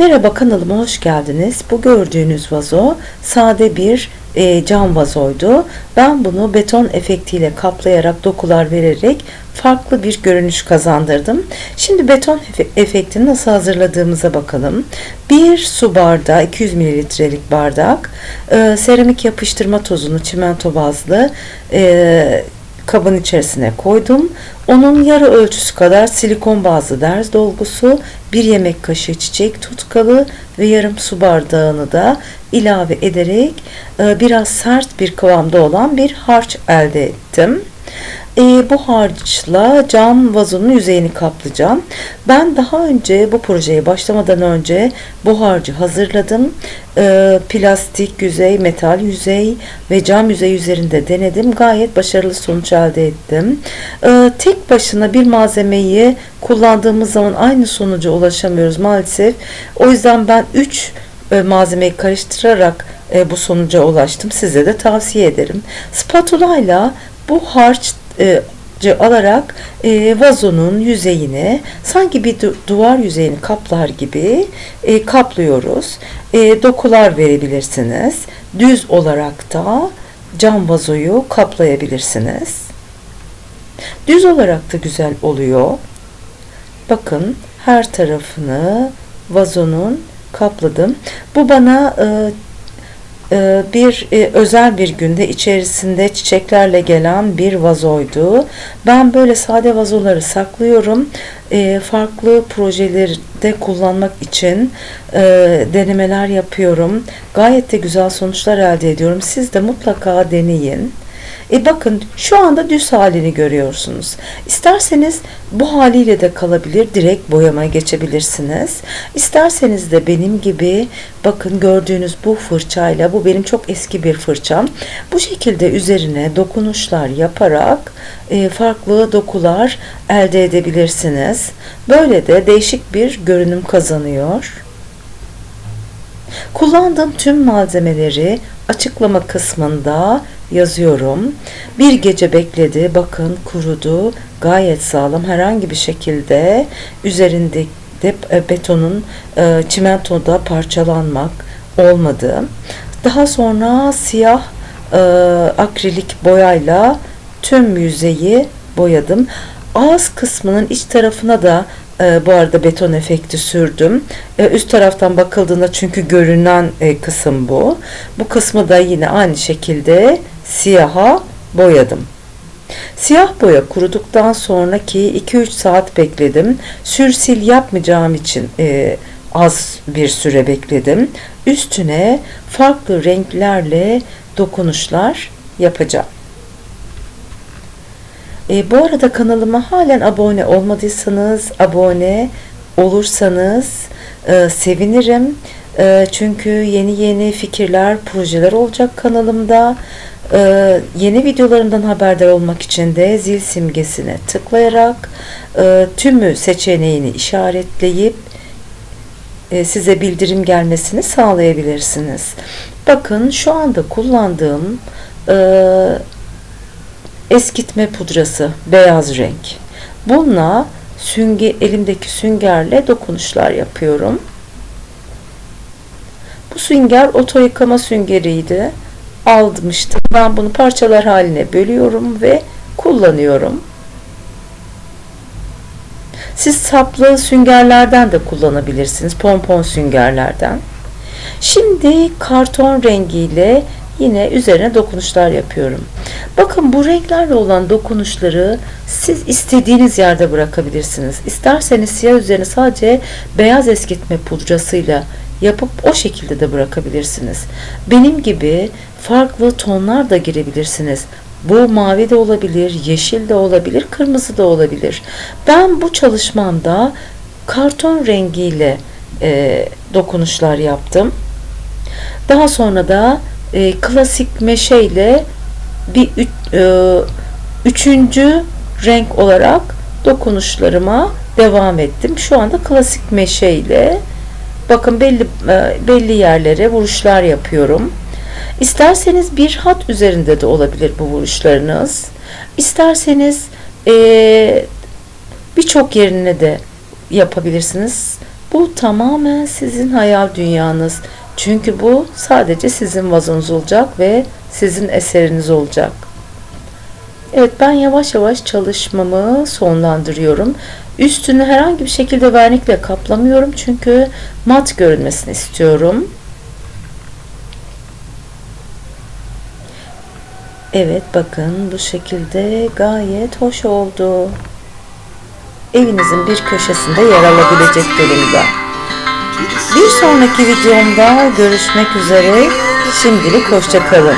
Merhaba kanalıma hoş geldiniz. Bu gördüğünüz vazo sade bir e, cam vazoydu. Ben bunu beton efektiyle kaplayarak dokular vererek farklı bir görünüş kazandırdım. Şimdi beton efektini nasıl hazırladığımıza bakalım. Bir su bardağı 200 mililitrelik bardak e, seramik yapıştırma tozunu çimento bazlı e, kabın içerisine koydum. Onun yarı ölçüsü kadar silikon bazlı derz dolgusu, bir yemek kaşığı çiçek tutkalı ve yarım su bardağını da ilave ederek e, biraz sert bir kıvamda olan bir harç elde ettim e, bu harçla cam vazonun yüzeyini kaplayacağım. Ben daha önce bu projeye başlamadan önce bu harcı hazırladım. E, plastik yüzey, metal yüzey ve cam yüzey üzerinde denedim. Gayet başarılı sonuç elde ettim. E, tek başına bir malzemeyi kullandığımız zaman aynı sonuca ulaşamıyoruz maalesef. O yüzden ben 3 e, malzemeyi karıştırarak e, bu sonuca ulaştım. Size de tavsiye ederim. Spatula ile bu harç e, alarak e, vazonun yüzeyini sanki bir du duvar yüzeyini kaplar gibi e, kaplıyoruz. E, dokular verebilirsiniz. Düz olarak da cam vazoyu kaplayabilirsiniz. Düz olarak da güzel oluyor. Bakın her tarafını vazonun kapladım. Bu bana e, bir e, özel bir günde içerisinde çiçeklerle gelen bir vazoydu. Ben böyle sade vazoları saklıyorum. Ee, farklı projelerde kullanmak için e, denemeler yapıyorum. Gayet de güzel sonuçlar elde ediyorum. Siz de mutlaka deneyin. E bakın şu anda düz halini görüyorsunuz. İsterseniz bu haliyle de kalabilir. Direkt boyama geçebilirsiniz. İsterseniz de benim gibi bakın gördüğünüz bu fırçayla bu benim çok eski bir fırçam. Bu şekilde üzerine dokunuşlar yaparak e, farklı dokular elde edebilirsiniz. Böyle de değişik bir görünüm kazanıyor. Kullandığım tüm malzemeleri açıklama kısmında yazıyorum. Bir gece bekledi. Bakın kurudu. Gayet sağlam. Herhangi bir şekilde üzerinde e, betonun e, çimentoda parçalanmak olmadı. Daha sonra siyah e, akrilik boyayla tüm yüzeyi boyadım. Ağız kısmının iç tarafına da bu arada beton efekti sürdüm. Üst taraftan bakıldığında çünkü görünen kısım bu. Bu kısmı da yine aynı şekilde siyaha boyadım. Siyah boya kuruduktan sonraki 2-3 saat bekledim. Sürsil yapmayacağım için e, az bir süre bekledim. Üstüne farklı renklerle dokunuşlar yapacağım. E, bu arada kanalıma halen abone olmadıysanız abone olursanız e, sevinirim. E, çünkü yeni yeni fikirler, projeler olacak kanalımda. E, yeni videolarımdan haberdar olmak için de zil simgesine tıklayarak e, tümü seçeneğini işaretleyip e, size bildirim gelmesini sağlayabilirsiniz. Bakın şu anda kullandığım e, eskitme pudrası beyaz renk. Bununla sünge, elimdeki süngerle dokunuşlar yapıyorum. Bu sünger oto yıkama süngeriydi. Almıştım. Ben bunu parçalar haline bölüyorum ve kullanıyorum. Siz saplı süngerlerden de kullanabilirsiniz. Pompon süngerlerden. Şimdi karton rengiyle yine üzerine dokunuşlar yapıyorum. Bakın bu renklerle olan dokunuşları siz istediğiniz yerde bırakabilirsiniz. İsterseniz siyah üzerine sadece beyaz eskitme pudrasıyla yapıp o şekilde de bırakabilirsiniz. Benim gibi farklı tonlar da girebilirsiniz. Bu mavi de olabilir, yeşil de olabilir, kırmızı da olabilir. Ben bu çalışmamda karton rengiyle e, dokunuşlar yaptım. Daha sonra da e, klasik meşe ile bir üç, e, üçüncü renk olarak dokunuşlarıma devam ettim. Şu anda klasik meşe ile bakın belli e, belli yerlere vuruşlar yapıyorum. İsterseniz bir hat üzerinde de olabilir bu vuruşlarınız. İsterseniz e, birçok yerine de yapabilirsiniz. Bu tamamen sizin hayal dünyanız. Çünkü bu sadece sizin vazonuz olacak ve sizin eseriniz olacak. Evet ben yavaş yavaş çalışmamı sonlandırıyorum. Üstünü herhangi bir şekilde vernikle kaplamıyorum çünkü mat görünmesini istiyorum. Evet bakın bu şekilde gayet hoş oldu. Evinizin bir köşesinde yer alabilecek durumda. Bir sonraki videomda görüşmek üzere. Şimdilik hoşça kalın.